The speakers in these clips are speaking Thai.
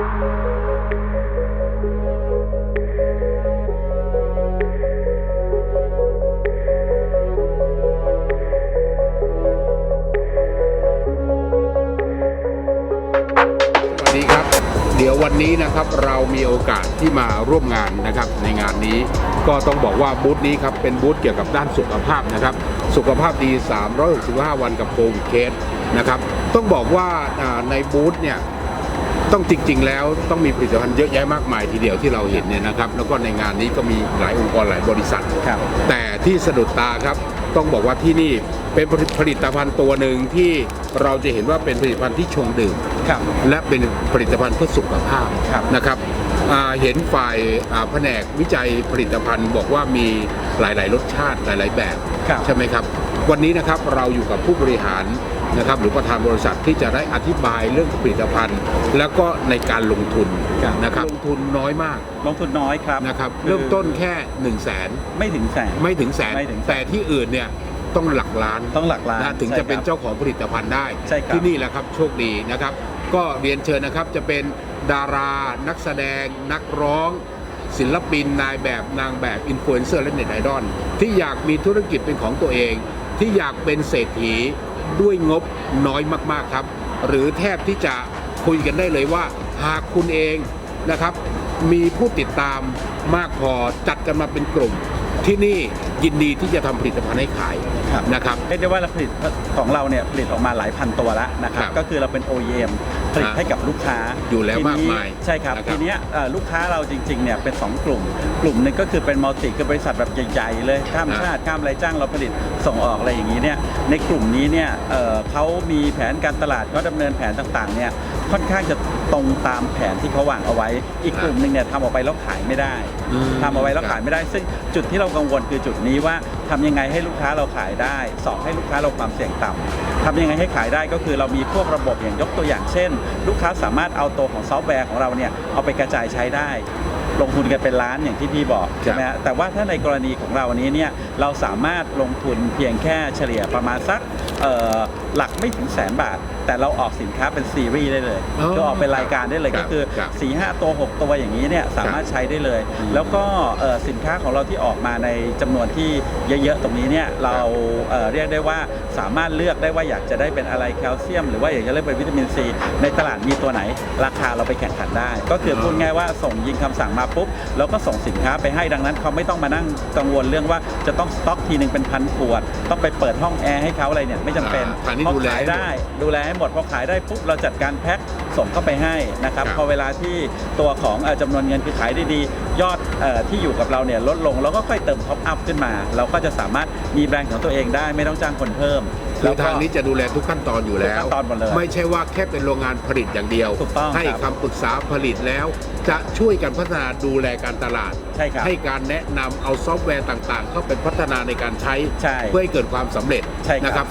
สวัสดีครับ เดี๋ยววันนี้นะครับเรามีโอกาสที่มาร่วมงานนะครับในงานนี้ก็ต้องบอกว่าบูธนี้ครับเป็นบูธเกี่ยวกับด้านสุขภาพนะครับ สุขภาพดี 365 วันกับโควิดเคสนะครับ ต้องบอกว่าอ่าในบูธเนี่ย ต้องจริง ๆ แล้วต้องมีผลิตภัณฑ์เยอะแยะมากมายทีเดียวที่เราเห็นเนี่ยนะครับ แล้วก็ในงานนี้ก็มีหลายองค์กรหลายบริษัท ครับ แต่ที่สะดุดตาครับ ต้องบอกว่าที่นี่เป็นผลิตภัณฑ์ตัวหนึ่งที่เราจะเห็นว่าเป็นผลิตภัณฑ์ที่ชงดื่ม ครับ และเป็นผลิตภัณฑ์เพื่อสุขภาพครับ นะครับอ่าเห็นฝ่ายอ่าแผนกวิจัยผลิตภัณฑ์ บอกว่ามีหลาย ๆ รสชาติหลาย ๆ แบบ ครับ ใช่ไหมครับ วันนี้นะครับเราอยู่กับผู้บริหาร นะครับหรือประธานบริษัทที่จะได้อธิบายเรื่องผลิตภัณฑ์ แล้วก็ในการลงทุนครับนะครับลงทุนน้อยมากลงทุนน้อยครับนะครับคือเริ่มต้นแค่1 0 0 0 0แสนไม่ถึงแสนไม่ถึงแสนไม่ถึงแสนแต่ที่อื่นเนี่ยต้องหลักล้านต้องหลักล้านนะถึงจะเป็นใช่ครับเจ้าของผลิตภัณฑ์ได้ใช่ครับที่นี่แหละครับโชคดีนะครับ ก็เรียนเชิญนะครับจะเป็นดารา นักแสดง นักร้อง ศิลปินนายแบบนางแบบอินฟลูเอนเซอร์และเน็ตไอดอลที่อยากมีธุรกิจเป็นของตัวเอง ที่อยากเป็นเศรษฐี ด้วยงบน้อยมากๆครับ หรือแทบที่จะคุยกันได้เลยว่า หากคุณเองนะครับ มีผู้ติดตามมากพอจัดกันมาเป็นกลุ่ม ที่นี่ยินดีที่จะทำผลิตภัณฑ์ให้ขายครับ นะครับ เรียกได้ว่าเราผลิตของเราเนี่ยผลิตออกมาหลายพันตัวแล้วนะครับครับก็คือเราเป็น OEM ผลิตอ่าให้กับลูกค้าอยู่แล้วทีนี้มากมายใช่ครับนะครับทีเนี้ยเอ่อลูกค้าเราจริงๆเนี่ยเป็น 2 กลุ่ม กลุ่มหนึ่งก็คือเป็นมัลติคือบริษัทแบบใหญ่ๆเลยข้ามอ่าชาติข้ามอะไรจ้างเราผลิตส่งออกอะไรอย่างนี้เนี่ยในกลุ่มนี้เนี่ยเอ่อเขามีแผนการตลาดเขาดำเนินแผนต่างๆเนี่ย ค่อนข้างจะตรงตามแผนที่เขาวางเอาไว้ อีกกลุ่มหนึ่งเนี่ยทำออกไปแล้วขายไม่ได้อืม ทำเอาไว้แล้วขายไม่ได้ ซึ่งจุดที่เรากังวลคือจุดนี้ว่าทำยังไงให้ลูกค้าเราขายได้สองให้ลูกค้าเราความเสี่ยงต่ำทำยังไงให้ขายได้ก็คือเรามีพวกระบบอย่างยกตัวอย่างเช่น ลูกค้าสามารถเอาตัวของซอฟต์แวร์ของเราเนี่ยเอาไปกระจายใช้ได้ ลงทุนกันเป็นล้านอย่างที่พี่บอกใช่ไหมฮะแต่ว่าถ้าในกรณีของเรานี้เนี่ยเราสามารถลงทุนเพียงแค่เฉลี่ยประมาณสักเอ่อหลักไม่ถึงแสนบาทแต่เราออกสินค้าเป็นซีรีส์ได้เลยอ๋อก็ออกเป็นรายการได้เลยครับก็คือครับ4ีหตัว 6 ตัวอย่างนี้เนี่ยสามารถใช้ได้เลย แล้วก็เอ่อสินค้าของเราที่ออกมาในจำนวนที่เยอะๆตรงนี้เนี่ยเราเอ่อเรียกได้ว่าสามารถเลือกได้ว่าอยากจะได้เป็นอะไรแคลเซียม หรือว่าอยากจะเลือกเป็นวิตามินซีในตลาดมีตัวไหน ราคาเราไปแข่งขันได้ ก็คือพูดง่ายว่าส่งยิงคำสั่งมาปุ๊บแล้วก็ส่งสินค้าไปให้ดังนั้นเขาไม่ต้องมานั่งกังวลเรื่องว่าจะต้องสต็อกทีหนึ่งเป็นพันขวด ต้องไปเปิดห้องแอร์ให้เขาอะไรเนี่ยไม่จำเป็นอ่าทางนี้เพราะดูแล ขายให้หมดได้ ดูแลให้หมดพอขายได้ปุ๊บเราจัดการแพ็คส่งเข้าไปให้นะครับครับพอเวลาที่ตัวของเอ่อจำนวนเงินคือขายได้ดียอดเออที่อยู่กับเราเนี่ยลดลงเราก็ค่อยเติมท็อปอัพขึ้นมา เราก็จะสามารถมีแบรนด์ของตัวเองได้ไม่ต้องจ้างคนเพิ่ม คือทางนี้จะดูแลทุกขั้นตอนอยู่แล้ว ทุกขั้นตอนหมดเลยไม่ใช่ว่าแค่เป็นโรงงานผลิตอย่างเดียว ถูกต้องให้ครับคำปรึกษาผลิตแล้ว จะช่วยกันพัฒนาดูแลการตลาดใช่ครับให้การแนะนำเอาซอฟต์แวร์ต่างๆ เข้าไปพัฒนาในการใช้ ใช่เพื่อให้เกิดความสำเร็จใช่ครับนะครับ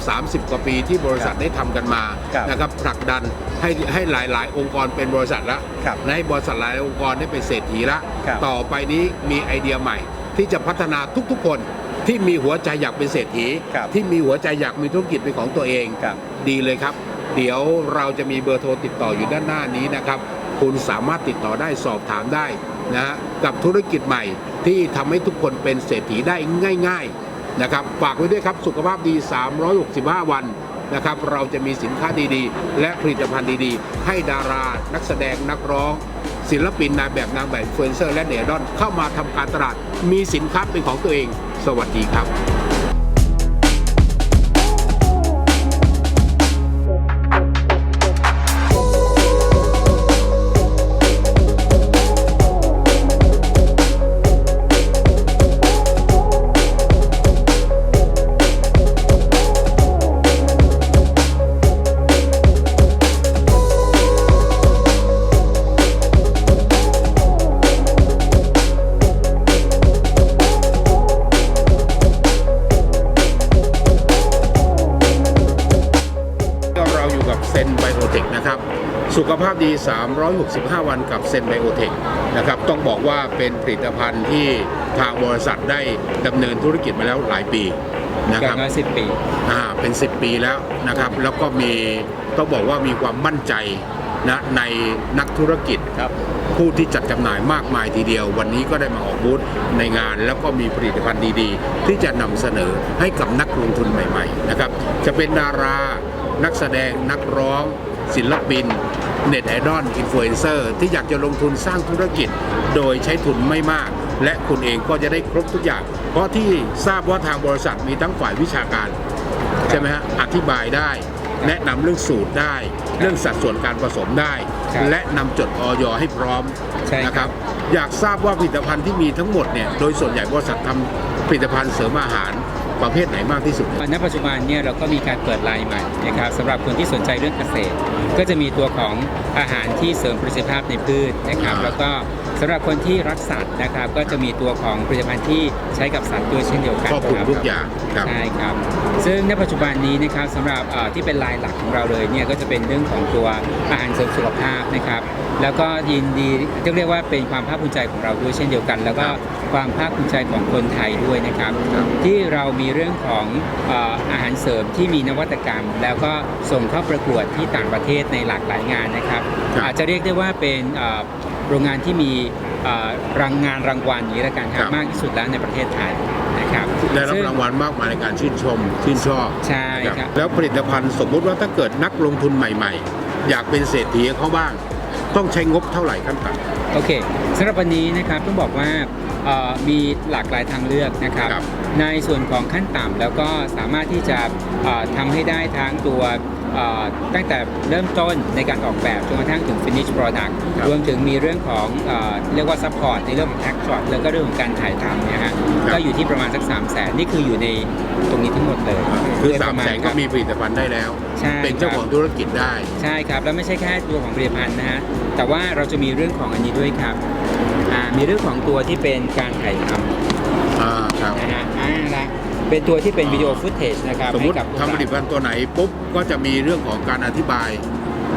30 กว่าปีที่บริษัทได้ทำกันมาครับนะครับผลักดันให้ให้หลายๆ องค์กรเป็นบริษัทละครับและให้บริษัทหลายองค์กรได้เป็นเศรษฐีละ ครับ ต่อไปนี้มีไอเดียใหม่ ที่จะพัฒนาทุกๆคน ที่มีหัวใจอยากเป็นเศรษฐี ครับที่มีหัวใจอยากมีธุรกิจเป็นของตัวเอง ครับ ดีเลยครับ เดี๋ยวเราจะมีเบอร์โทรติดต่ออยู่ด้านหน้านี้นะครับ คุณสามารถติดต่อได้สอบถามได้นะฮะกับธุรกิจใหม่ที่ทำให้ทุกคนเป็นเศรษฐีได้ง่าย ๆนะครับ ฝากไว้ด้วยครับสุขภาพดี 365 วันนะครับ เราจะมีสินค้าดีๆ และผลิตภัณฑ์ดีๆ ให้ดารานักแสดงนักร้อง ศิลปินนายแบบนางแบบเฟลูเอนเซอร์และเนดอนเข้ามาทำการตลาด มีสินค้าเป็นของตัวเอง สวัสดีครับ 365 วันกับเซนไบโอเทคนะครับต้องบอกว่าเป็นผลิตภัณฑ์ที่ทางบริษัทได้ดำเนินธุรกิจมาแล้วหลายปีนะอคย่ารับงน้อยสิบปี อ่าเป็น 10 ปีแล้วนะครับแล้วก็มีต้องบอกว่ามีความมั่นใจนะในนักธุรกิจ ครับผู้ที่จัดจำหน่ายมากมายทีเดียว วันนี้ก็ได้มาออกบูธในงาน แล้วก็มีผลิตภัณฑ์ดีๆ ที่จะนำเสนอให้กับนักลงทุนใหม่ๆนะครับจะเป็นดารานักแสดงนักร้อง ศิลปิน เน็ตไอดอลอินฟลูเอนเซอร์ที่อยากจะลงทุนสร้างธุรกิจ โดยใช้ทุนไม่มาก และคุณเองก็จะได้ครบทุกอย่าง เพราะที่ทราบว่าทางบริษัทมีทั้งฝ่ายวิชาการ ใช่ไหมฮะอธิบายได้ แนะนำเรื่องสูตรได้ เรื่องสัดส่วนการผสมได้ ครับและนำจดออยให้พร้อมใช่ครับ นะครับ อยากทราบว่าผลิตภัณฑ์ที่มีทั้งหมดเนี่ยโดยส่วนใหญ่บริษัททำผลิตภัณฑ์เสริมอาหาร ประเภทไหนมากที่สุดณปัจจุบันเนี่ยเราก็มีการเปิดไลน์ใหม่นะครับสำหรับคนที่สนใจเรื่องเกษตร ก็จะมีตัวของอาหารที่เสริมประสิทธิภาพในพืชนะครับอ่าแล้วก็ สำหรับคนที่รักสัตว์นะครับก็จะมีตัวของผลิตภัณฑ์ที่ใช้กับสัตว์ด้วยเช่นเดียวกันครอบคลุมครับทุกอย่างครับใช่ครับ ซึ่งในปัจจุบันนี้นะครับสำหรับเอ่อที่เป็นไลน์หลักของเราเลยเนี่ยก็จะเป็นเรื่องของตัวอาหารเสริมสุขภาพนะครับแล้วก็ยินดีจะเรียกว่าเป็นความภาคภูมิใจของเราด้วยเช่นเดียวกัน แล้วก็ความภาคภูมิใจของคนไทยด้วยนะครับครับที่เรามีเรื่องของเอ่ออาหารเสริมที่มีนวัตกรรม แล้วก็ส่งเข้าประกวดที่ต่างประเทศในหลากหลายงานนะครับครับอาจจะเรียกได้ว่าเป็นเอ่อ โรงงานที่มีเอ่อรางงานรางวัลอย่างนี้ละกันคครัรับบมากที่สุดแล้วในประเทศไทยนะครับได้รับซึ่รางวัลมากมายในการชื่นชมชื่นชอบใช่นะครับแล้วผลิตภัณฑ์สมมุติว่าถ้าเกิดนักลงทุนใหม่ ๆ อยากเป็นเศรษฐีกับเขาบ้าง ต้องใช้งบเท่าไหร่ขั้นต่ำโอเคสำหรับวันนี้นะครับต้องบอกว่าเอ่อมีหลากหลายทางเลือกนะครับครับในส่วนของขั้นต่ำแล้วก็สามารถที่จะเอ่อทำให้ได้ทั้งตัวเอ่อ ตั้งแต่เริ่มต้นในการออกแบบจนกระทั่งถึง finish product ครับรวมถึงมีเรื่องของเอ่อเรียกว่า support ในเรื่องของ tax shot แล้วก็เรื่องของการถ่ายทำเนี่ยฮะก็อยู่ที่ประมาณสัก3 0 0แสนนี่คืออยู่ในตรงนี้ทั้งหมดเลยคือโดยสาปมระณแสนก็ครับมีผลิตภัณฑ์ได้แล้วใช่เป็นเจ้าครับของธุรกิจได้ ใช่ครับ แล้วไม่ใช่แค่ตัวของผลิตภัณฑ์นะฮะแต่ว่าเราจะมีเรื่องของอันนี้ด้วยครับอ่ามีเรื่องของตัวที่เป็นการถ่ายทอ่าครับำนะฮะอ่าละ เป็นตัวที่เป็นวิดีโอฟุตเทจนะครับสมมุติให้กับทำผลิตภัณฑ์ตัวไหนปุ๊บก็จะมีเรื่องของการอธิบาย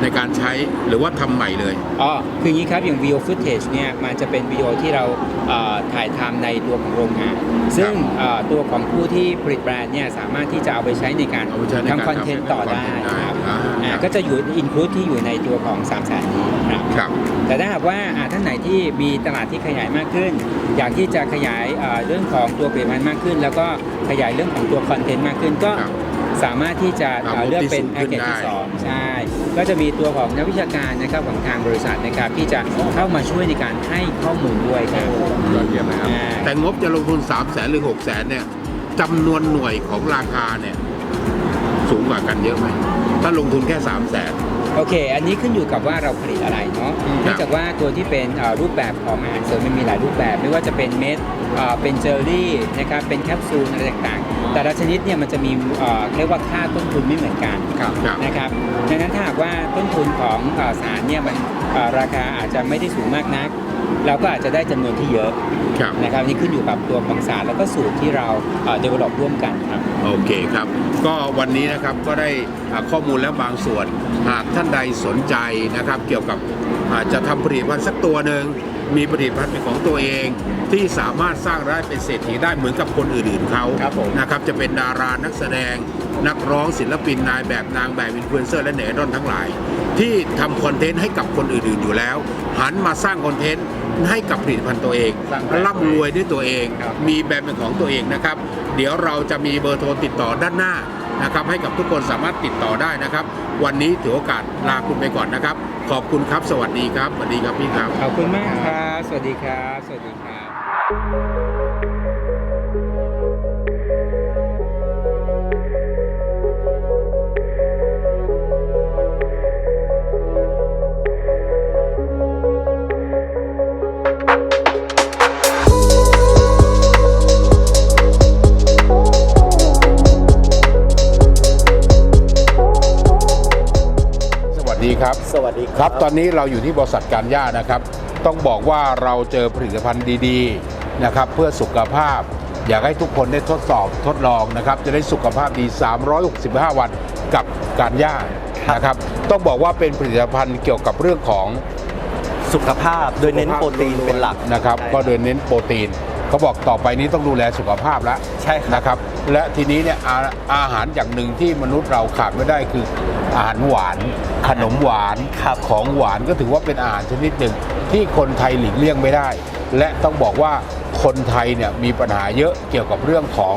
ในการใช้หรือว่าทำใหม่เลย อ๋อคืออย่างนี้ครับ อย่างวิดีโอฟุตเทจเนี่ยมันจะเป็นวิดีโอที่เราเอ่อถ่ายทำในตัวของโรงงาน ซึ่งเอ่อตัวของผู้ที่ผลิตแบรนด์เนี่ยสามารถที่จะเอาไปใช้ในการเอาไปใช้ในการทำคอนเทนต์ต่อได้ทำ content ครับได้อ่า อ่าครับก็จะอยู่อินคลูดที่อยู่ในตัวของ3 0 0แสนนี้ครับ ครับ แต่ถ้าหากว่าอ่าท่านไหนที่มีตลาดที่ขยายมากขึ้น อยากที่จะขยายอ่าเรื่องของตัวผลิตภัณฑ์มากขึ้น แล้วก็ขยายเรื่องของตัวคอนเทนต์มากขึ้น ก็ครับ สามารถที่จะตามอ่างบเลือกที่เป็นสูงแพ็กขึ้นเกจที่ได้สองใช่ก็จะมีตัวของนักวิชาการนะครับของทางบริษัทนะครับที่จะเข้ามาช่วยในการให้ข้อมูลด้วยครับยอดเยี่ยมนะครับอ่าแต่งบจะลงทุน 3 0 0แสนหรือ 6 0แสนเนี่ยจำนวนหน่วยของราคาเนี่ยสูงกว่ากันเยอะไหมถ้าลงทุนแค่ 3 0 0แสนโอเค อันนี้ขึ้นอยู่กับว่าเราผลิตอะไรเนาะเนื่องจากว่าตัวที่เป็นเอ่อรูปแบบของอาหารเสริมมันมีหลายรูปแบบ ไม่ว่าจะเป็นเม็ดเอ่อเป็นเจลลี่นะครับ เป็นแคปซูลอะไรต่างๆ แต่ละชนิดเนี่ยมันจะมีเอ่อเรียกว่าค่าต้นทุนไม่เหมือนกันครับ นะครับดังนั้นถ้าหากว่าต้นทุนของเอ่อสารเนี่ยมันเอ่อราคาอาจจะไม่ได้สูงมากนัก เราก็อาจจะได้จำนวนที่เยอะครับ นะครับนี่ขึ้นอยู่กับตัวของสารแล้วก็สูตรที่เราเอ่อ develop ร่วมกันครับ โอเคครับ ก็วันนี้นะครับก็ได้อ่าข้อมูลแล้วบางส่วน หากท่านใดสนใจนะครับ เกี่ยวกับอาจจะทำผลิตภัณฑ์สักตัวหนึ่ง มีผลิตภัณฑ์เป็นของตัวเอง ที่สามารถสร้างรายได้เป็นเศรษฐีได้เหมือนกับคนอื่นๆเขาครับผมนะครับจะเป็นดารานักแสดง นักร้องศิลปินนายแบบนางแบบอินฟลูเอนเซอร์และเน็ตไอดอลทั้งหลาย ที่ทำคอนเทนต์ให้กับคนอื่นๆอยู่แล้ว หันมาสร้างคอนเทนต์ให้กับผลิตภัณฑ์ตัวเองสร้างแบรนด์ร่ำรวยด้วยตัวเอง ครับ มีแบรนด์เป็นของตัวเองนะครับ เดี๋ยวเราจะมีเบอร์โทรติดต่อด้านหน้า นะครับให้กับทุกคนสามารถติดต่อได้นะครับ วันนี้ถือโอกาสลาคุณไปก่อนนะครับ ขอบคุณครับ สวัสดีครับสวัสดีครับพี่ครับ ขอบคุณมากครับ สวัสดีครับ สวัสดีครับ ครับ สวัสดีคครัรับบตอนนี้เราอยู่ที่บริษัทการย่านะครับ ต้องบอกว่าเราเจอผลิตภัณฑ์ดีๆนะครับเพื่อสุขภาพ อยากให้ทุกคนได้ทดสอบทดลองนะครับ จะได้สุขภาพดี 365 วันกับการย่านะครับ ต้องบอกว่าเป็นผลิตภัณฑ์เกี่ยวกับเรื่องของสุขภาพโดยเน้นโปรตีนเป็นหลักนะครับใช่ก็โดยเน้นโปรตีนเขาบอกต่อไปนี้ต้องดูแลสุขภาพแล้วใช่ครับนะครับ และทีนี้เนี่ยอาอาหารอย่างหนึ่งที่มนุษย์เราขาดไม่ได้คือ อาหารหวาน ขนมหวานครับของหวานก็ถือว่าเป็นอาหารชนิดหนึ่งที่คนไทยหลีกเลี่ยงไม่ได้ และต้องบอกว่าคนไทยเนี่ยมีปัญหาเยอะเกี่ยวกับเรื่องของ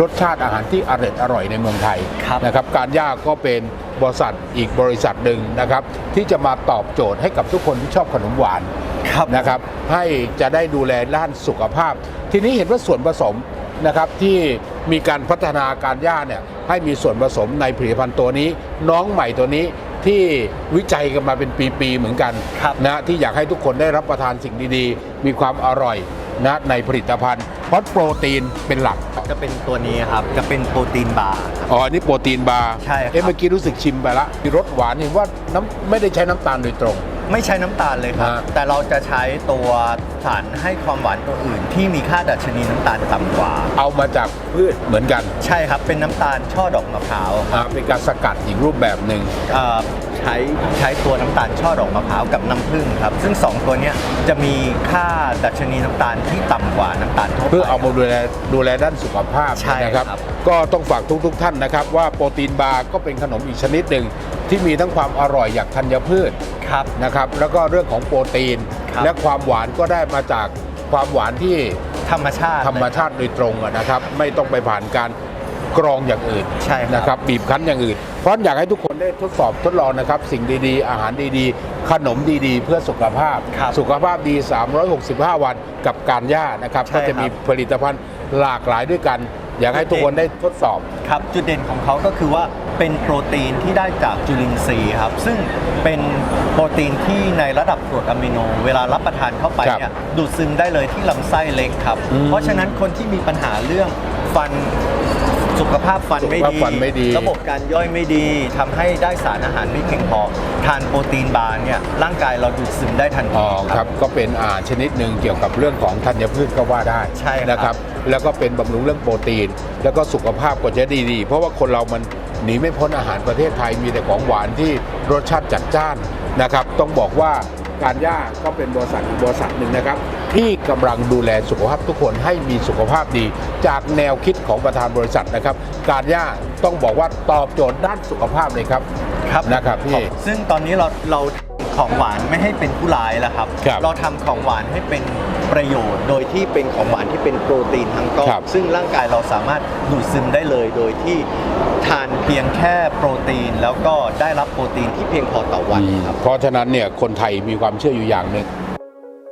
รสชาติอาหารที่อร่อยอร่อยในเมืองไทยครับนะครับ การย่าก็เป็นบริษัทอีกบริษัทหนึ่งนะครับ ที่จะมาตอบโจทย์ให้กับทุกคนที่ชอบขนมหวานครับนะครับ ให้จะได้ดูแลด้านสุขภาพ ทีนี้เห็นว่าส่วนผสม นะครับที่มีการพัฒนาการย่าเนี่ยให้มีส่วนผสมในผลิตภัณฑ์ตัวนี้ น้องใหม่ตัวนี้ที่วิจัยกันมาเป็นปี ๆ เหมือนกันครับนะที่อยากให้ทุกคนได้รับประทานสิ่งดีๆ มีความอร่อยนะในผลิตภัณฑ์เพราะโปรตีนเป็นหลัก จะเป็นตัวนี้ครับ จะเป็นโปรตีนบาร์อ๋ออันนี่โปรตีนบาร์ใช่ครับเอ๊ะเมื่อกี้รู้สึกชิมไปละมีรสหวานเห็นว่าน้ำไม่ได้ใช้น้ำตาลโดยตรง ไม่ใช้น้ำตาลเลยครับ ฮะ แต่เราจะใช้ตัวสารให้ความหวานตัวอื่น ที่มีค่าดัชนีน้ำตาลต่ำกว่า เอามาจากพืชเหมือนกันใช่ครับเป็นน้ำตาลช่อดอกมะพร้าวอ่าเป็นการสกัดอีกรูปแบบหนึ่ง เอ่อ ใช้ใช้ตัวน้ำตาลช่อดอกมะพร้าวกับน้ำผึ้งครับ ซึ่งสองตัวเนี้ยจะมีค่าดัชนีน้ำตาลที่ต่ำกว่าน้ำตาลทั่วไป เพื่อเอามาดูแลดูแลด้านสุขภาพใช่นะครับ ครับ ก็ต้องฝากทุกๆทท่านนะครับ ว่าโปรตีนบาร์ก็เป็นขนมอีกชนิดหนึ่งที่มีทั้งความอร่อยอย่างธัญพืชครับ นะครับ แล้วก็เรื่องของโปรตีน ครับ และความหวานก็ได้มาจากความหวานที่ธรรมชาติธรรมชาติโดยตรงอะนะครับ ไม่ต้องไปผ่านการ กรองอย่างอื่นใช่ครับ นะครับบีบคั้นอย่างอื่น เพราะอยากให้ทุกคนได้ทดสอบทดลองนะครับ สิ่งดีๆ อาหารดีๆ ขนมดีๆ เพื่อสุขภาพ ครับสุขภาพดี 365 วันกับการย่านะครับ ใช่ก็จะมีครับผลิตภัณฑ์หลากหลายด้วยกัน อยากให้ทุกคนได้ทดสอบ ครับจุดเด่นของเขาก็คือว่าเป็นโปรตีนที่ได้จากจุลินทรีย์ครับ ซึ่งเป็นโปรตีนที่ในระดับกรดอะมิโน เวลารับประทานเข้าไปครับเนี่ยดูดซึมได้เลยที่ลำไส้เล็กครับ อืมเพราะฉะนั้นคนที่มีปัญหาเรื่องฟัน สุขภาพฟันไม่สุขภาพดีฟันไม่ดี ระบบการย่อยไม่ดีทำให้ได้สารอาหารไม่เพียงพอ ทานโปรตีนบาร์เนี่ยร่างกายเราดูดซึมได้ทันอ๋ทีอครับก็เป็นอาหารชนิดหนึ่งเกี่ยวกับเรื่องของธัญพืชก็ว่าได้ใช่ครับ นะครับ แล้วก็เป็นบำรุงเรื่องโปรตีน แล้วก็สุขภาพก็จะดีๆ เพราะว่าคนเรามันหนีไม่พ้นอาหารประเทศไทยมีแต่ของหวานที่รสชาติจัดจ้านนะครับ ต้องบอกว่า การย่าก็เป็นบริษัทอีกบริษัทหนึ่งนะครับ ที่กำลังดูแลสุขภาพทุกคนให้มีสุขภาพดี จากแนวคิดของประธานบริษัทนะครับ การย่าต้องบอกว่าตอบโจทย์ด้านสุขภาพเลยครับครับนะครับพี่ซึ่งตอนนี้เราเราของหวานไม่ให้เป็นผู้ร้ายแล้วครับครับเราทำของหวานให้เป็นประโยชน์ โดยที่เป็นของหวานที่เป็นโปรตีนทั้งก้อครันบซึ่งร่างกายเราสามารถดูดซึมได้เลยโดยที่ ทานเพียงแค่โปรตีน แล้วก็ได้รับโปรตีนที่เพียงพอต่อวันครับเพราะฉะนั้นเนี่ยคนไทยมีความเชื่ออยู่อย่างหนึ่ง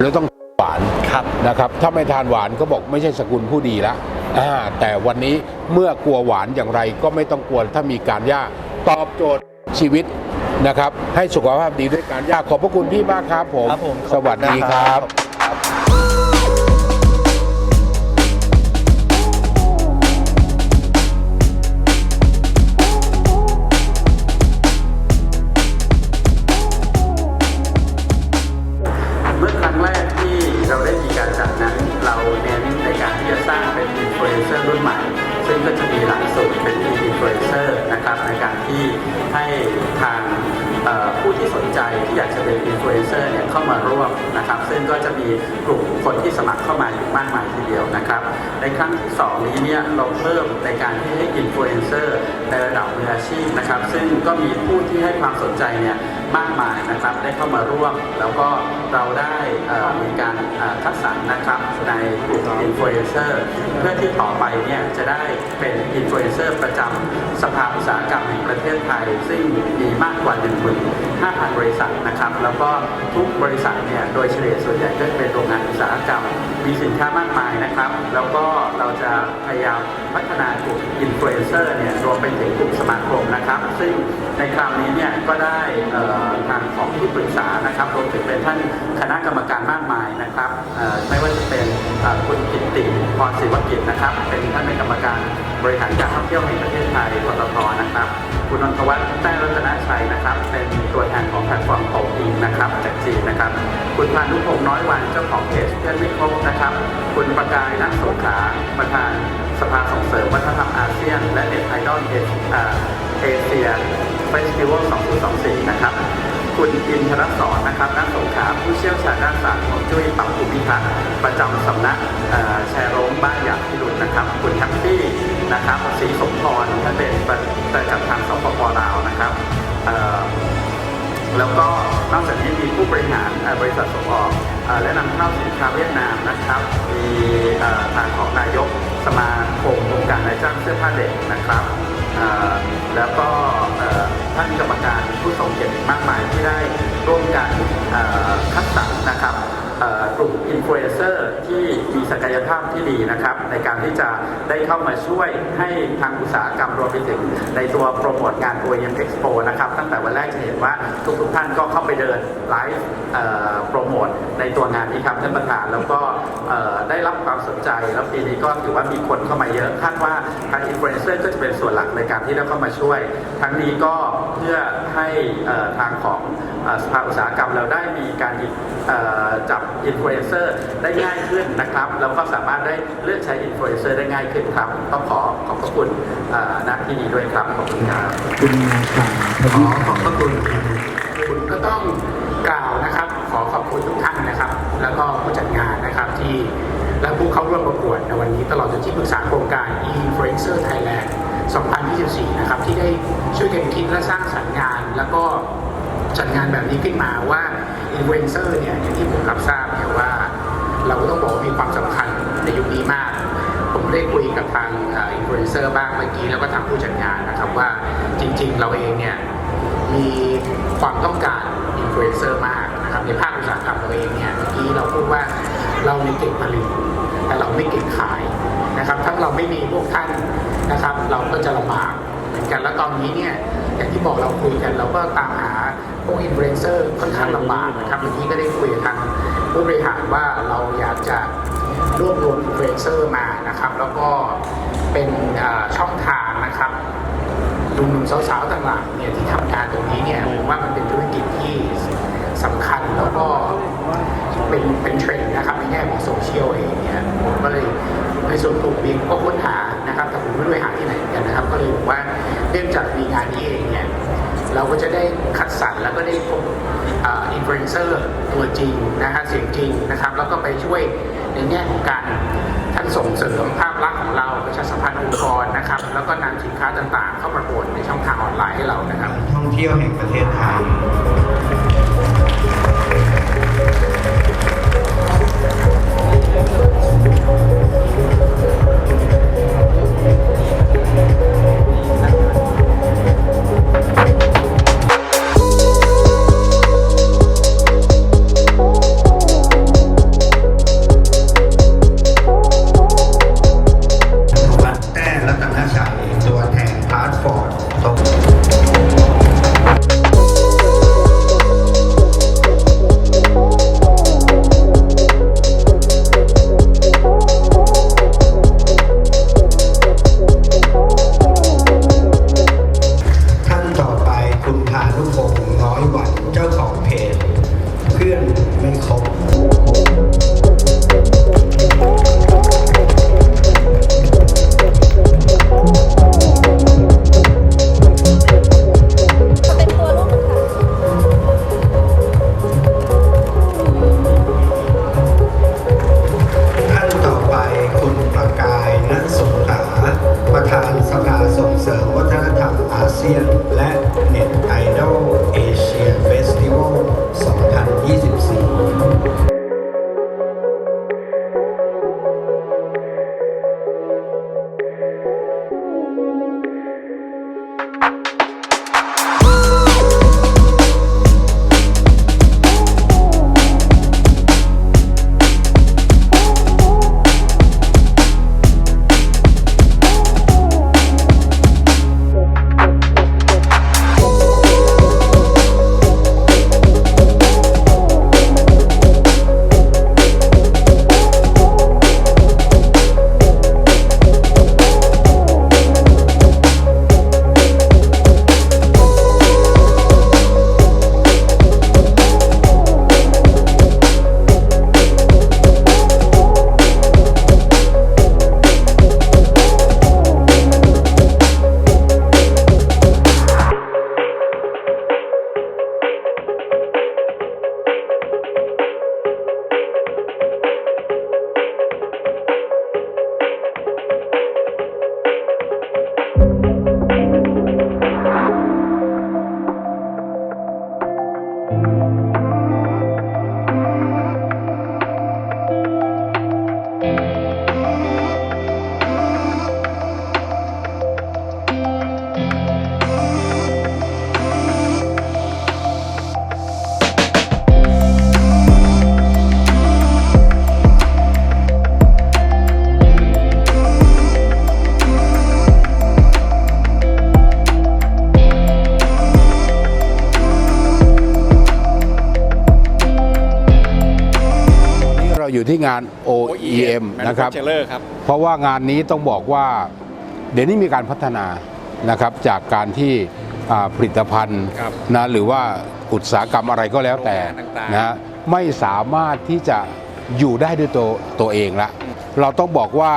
เราต้องหวานครับนะครับถ้าไม่ทานหวานก็บอกไม่ใช่สกุลผู้ดีละอ่าแต่วันนี้เมื่อกลัวหวานอย่างไรก็ไม่ต้องกลัวถ้ามีการย่าตอบโจทย์ชีวิตนะครับ ให้สุขภาพดีด้วยการย่าขอบพระคุณพี่มากครับผมครับผมสวัสดีครับ ชีพนะครับ ซึ่งก็มีผู้ที่ให้ความสนใจเนี่ยมากมายนะครับได้เข้ามาร่วมแล้วก็ เราได้มีการคัดสรรนะครับในกลุ่มอินฟลูเอนเซอร์เพื่อที่ต่อไปเนี่ยจะได้เป็นอินฟลูเอนเซอร์ประจำสภาอุตสาหกรรมแห่งประเทศไทย ซึ่งมีมากกว่า15,000 บริษัทนะครับ แล้วก็ทุกบริษัทเนี่ยโดยเฉลี่ยส่วนใหญ่ก็จะเป็นโรงงานอุตสาหกรรม มีสินค้ามากมายนะครับ แล้วก็เราจะพยายามพัฒนากลุ่มอินฟลูเอนเซอร์เนี่ยรวมไปถึงกลุ่มสมาคมนะครับ ซึ่งในคราวนี้เนี่ยก็ได้ทางของที่ปรึกษานะครับรวมถึงเป็นท่าน คณะกรรมการมากมายนะครับไม่ว่าจะเป็นคุณกิตติพรศิวกิจนะครับ เป็นท่านเป็นกรรมการบริหารการท่องเที่ยวแห่งประเทศไทยปตทนะครับ คุณนนทวัฒน์แต้รัตนชัยนะครับ เป็นตัวแทนของแพลตฟอร์มโตอิงนะครับจากจีนนะครับ คุณพานุพงษ์น้อยวันเจ้าของเพจเพื่อนไม่ครบนะครับ คุณประกายนักสงขาประธานสภาส่งเสริมวัฒนธรรมอาเซียน และเน็ตไอดอลเอเอเชียเฟสติวัล2024 นะครับ คุณอินทรสอนนะครับนักสงขาผู้เชี่ยวชาญด้านศาสตร์ของจุ้ยปรับภูมิทัศน์ประจำสำนักแชร์โรงบ้านอยากพิรุณนะครับ คุณแฮปปี้นะครับศรีสมพรท่านเป็นประจำทางสปปลาวนะครับแล้วก็นอกจากนี้มีผู้บริหารบริษัทส่งออกและนำเข้าสินค้าเวียดนามนะครับ มีทางของนายกสมาคมองค์การนายจ้างเสื้อผ้าเด็กนะครับ แล้วก็ท่านกรรมการผู้ทรงเกียรติมากมายที่ได้ร่วมกันคัดสรรนะครับ กลุ่มอินฟลูเอนเซอร์ที่มีศักยภาพที่ดีนะครับ ในการที่จะได้เข้ามาช่วยให้ทางอุตสาหกรรมรวมไปถึงในตัวโปรโมทงาน OEM Expo นะครับตั้งแต่วันแรกจะเห็นว่าทุกๆท่านก็เข้าไปเดินไลฟ์โปรโมทในตัวงานนี้ครับท่านประธานแล้วก็ได้รับความสนใจแล้วปีนี้ก็ถือว่ามีคนเข้ามาเยอะคาดว่าทางอินฟลูเอนเซอร์ก็จะเป็นส่วนหลักในการที่ได้เข้ามาช่วย ทั้งนี้ก็เพื่อให้ทางของ สภาอุตสาหกรรมเราได้มีการหยิบเอ่อจับอินฟลูเอนเซอร์ได้ง่ายขึ้นนะครับแล้วก็สามารถได้เลือกใช้อินฟลูเอนเซอร์ได้ง่ายขึ้นครับต้องขอขอบพระคุณเอ่อณที่นี้ด้วยครับขอบคุณครับคุณนาคาทขวีอขอบพระคุณคุณก็ต้องกล่าวนะครับ ขอขอบคุณทุกท่านนะครับ แล้วก็ผู้จัดงานนะครับที่และผู้เข้าร่วมประกวดในวันนี้ตลอดจนที่ปรึกษาโครงการ e-influencer Thailand 2024 นะครับ ที่ได้ช่วยกันคิดและสร้างสรรค์งาน แล้วก็ จัดงานแบบนี้ขึ้นมาว่า influencer เนี่ยอย่างที่ผมรับทราบเนี่ยว่า เราก็ต้องบอกว่ามีความสำคัญในยุคนี้มาก ผมได้คุยกับทางอินฟลูเอนเซอร์บ้างเมื่อกี้แล้วก็ทางผู้จัดงานนะครับว่าจริง ๆ เราเองเนี่ยมีความต้องการอินฟลูเอนเซอร์มากนะครับในภาคอุตสาหกรรมเราเองเนี่ยเมื่อกี้เราพูดว่าเราในเก่งผลิตแต่เราไม่เก่งขายนะครับถ้าเราไม่มีพวกท่านนะครับ เราก็จะลำบากเหมือนกันแล้วตอนนี้เนี่ยอย่างที่บอกเราคุยกันเราก็ตามหา พวกอินฟลูเอนเซอร์ค่อนข้างลำบากนะครับเมื่อกี้ก็ได้คุยกับทางผู้บริหารว่าเราอยากจะรวบรวมอินฟลูเอนเซอร์มานะครับ แล้วก็เป็นอ่าช่องทางนะครับหนุ่มๆสาวๆต่างๆเนี่ยที่ทำงานตรงนี้เนี่ยผมว่ามันเป็นธุรกิจที่สำคัญแล้วก็เป็นเป็นเทรนด์นะครับในแง่ของโซเชียลเองเนี่ยผมก็เลยในส่วนตัวผมเองก็ค้นหานะครับแต่ผมไม่รู้ไปหาที่ไหนเหมือนกันนะครับ ก็เลยบอกว่าเนื่องจากมีงานนี้เองเนี่ย เราก็จะได้คัดสรรแล้วก็ได้พบอินฟลูเอนเซอร์ตัวจริงนะฮะเสียงจริงนะครับ แล้วก็ไปช่วยในแง่ของการทั้งส่งเสริมภาพลักษณ์ของเราประชาสัมพันธ์องค์กรนะครับ แล้วก็นำสินค้าต่างๆ เข้าประกวดในช่องทางออนไลน์ให้เรานะครับ ท่องเที่ยวแห่งประเทศไทย อยู่ที่งาน OEM นะครับ Manufacturer ครับ เพราะว่างานนี้ต้องบอกว่าเดี๋ยวนี้มีการพัฒนานะครับจากการที่อ่าผลิตภัณฑ์ครับนะหรือว่าอุตสาหกรรมอะไรก็แล้วแต่โรงงานต่างๆนะฮะไม่สามารถที่จะอยู่ได้ด้วยตัวตัวเองละ เราต้องบอกว่า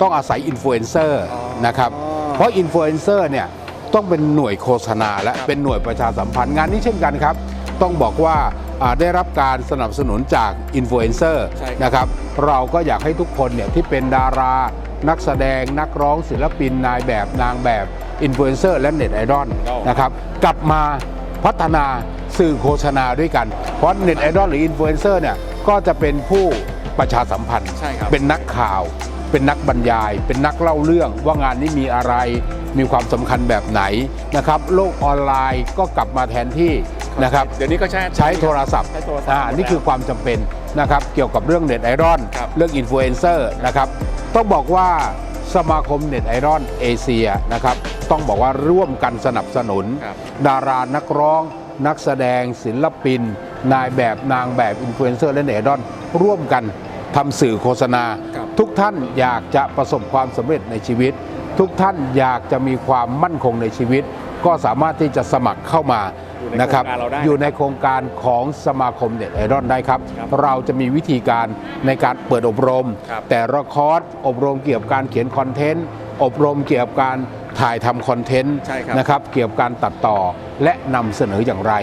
ต้องอาศัยอินฟลูเอนเซอร์นะครับ เพราะอินฟลูเอนเซอร์เนี่ยต้องเป็นหน่วยโฆษณาและเป็นหน่วยประชาสัมพันธ์งานนี้เช่นกันครับ ต้องบอกว่าอ่า ได้รับการสนับสนุนจากอินฟลูเอนเซอร์ใช่ครับนะครับเราก็อยากให้ทุกคนเนี่ยที่เป็นดารานักแสดงนักร้องศิลปินนายแบบนางแบบอินฟลูเอนเซอร์และเน็ตไอดอลนะครับกลับมาพัฒนาสื่อโฆษณาด้วยกัน เพราะเน็ตไอดอลหรืออินฟลูเอนเซอร์เนี่ยก็จะเป็นผู้ประชาสัมพันธ์ใช่ครับเป็นนักข่าว เป็นนักบรรยาย เป็นนักเล่าเรื่องว่างานนี้มีอะไร มีความสำคัญแบบไหนนะครับ โลกออนไลน์ก็กลับมาแทนที่ นะครับเดี๋ยวนี้ก็ใช้ใช้โทรศัพท์ใช้โทรศัพท์อ่าหมดแล้วนี่คือความจำเป็นนะครับเกี่ยวกับเรื่องเน็ตไอดอลครับ เรื่องอินฟลูเอนเซอร์นะครับต้องบอกว่าสมาคมเน็ตไอดอลเอเชียนะครับต้องบอกว่าร่วมกันสนับสนุน ครับ ดารานักร้อง นักแสดง ศิลปิน นายแบบนางแบบอินฟลูเอนเซอร์และเน็ตไอดอลร่วมกันทำสื่อโฆษณา ครับ ทุกท่านอยากจะประสบความสำเร็จในชีวิต ทุกท่านอยากจะมีความมั่นคงในชีวิต ก็สามารถที่จะสมัครเข้ามาอยู่ในนะครับโครงการเราได้อยู่ในโครงการของสมาคมเน็ตไอดอลได้ครับครับเราจะมีวิธีการในการเปิดอบรมครับแต่ละคอร์สอบรมเกี่ยวกับการเขียนคอนเทนต์อบรมเกี่ยวกับการถ่ายทำคอนเทนต์ใช่ครับนะครับเกี่ยวกับการตัดต่อและนำเสนออย่างไร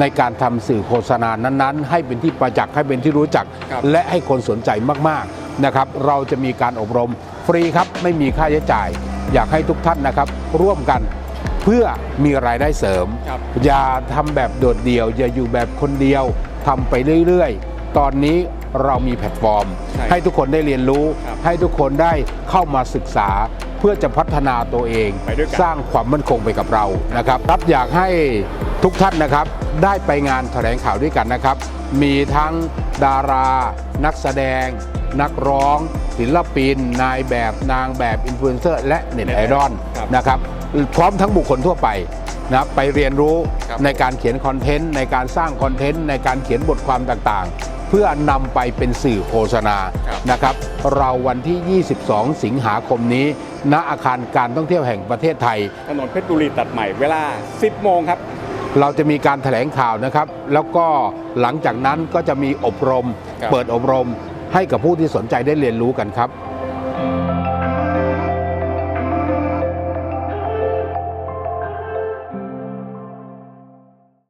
ในการทำสื่อโฆษณานั้นๆ ให้เป็นที่ประจักษ์ให้เป็นที่รู้จักครับและให้คนสนใจมากๆนะครับเราจะมีการอบรมฟรีครับไม่มีค่าใช้จ่าย อยากให้ทุกท่านนะครับ ร่วมกัน เพื่อมีรายได้เสริมครับอย่าทำแบบโดดเดี่ยว อย่าอยู่แบบคนเดียวทำไปเรื่อยๆ ตอนนี้เรามีแพลตฟอร์มใช่ให้ทุกคนได้เรียนรู้ครับให้ทุกคนได้เข้ามาศึกษาเพื่อจะพัฒนาตัวเองไปด้วยกันสร้างความมั่นคงไปกับเรานะครับรับอยากให้ทุกท่านนะครับ ได้ไปงานแถลงข่าวด้วยกันนะครับ มีทั้งดารา นักแสดง นักร้อง ศิลปิน นายแบบนางแบบอินฟลูเอนเซอร์และเน็ตไอดอลครับนะครับ พร้อมทั้งบุคคลทั่วไปนะไปเรียนรู้ครับในการเขียนคอนเทนต์ในการสร้างคอนเทนต์ในการเขียนบทความต่างๆ เพื่อนำไปเป็นสื่อโฆษณาครับนะครับ เราวันที่ 22 สิงหาคมนี้ ณอาคารการท่องเที่ยวแห่งประเทศไทยถนนเพชรบุรีตัดใหม่เวลา 10 โมงครับ เราจะมีการแถลงข่าวนะครับ แล้วก็หลังจากนั้นก็จะมีอบรมครับเปิดอบรมให้กับผู้ที่สนใจได้เรียนรู้กันครับ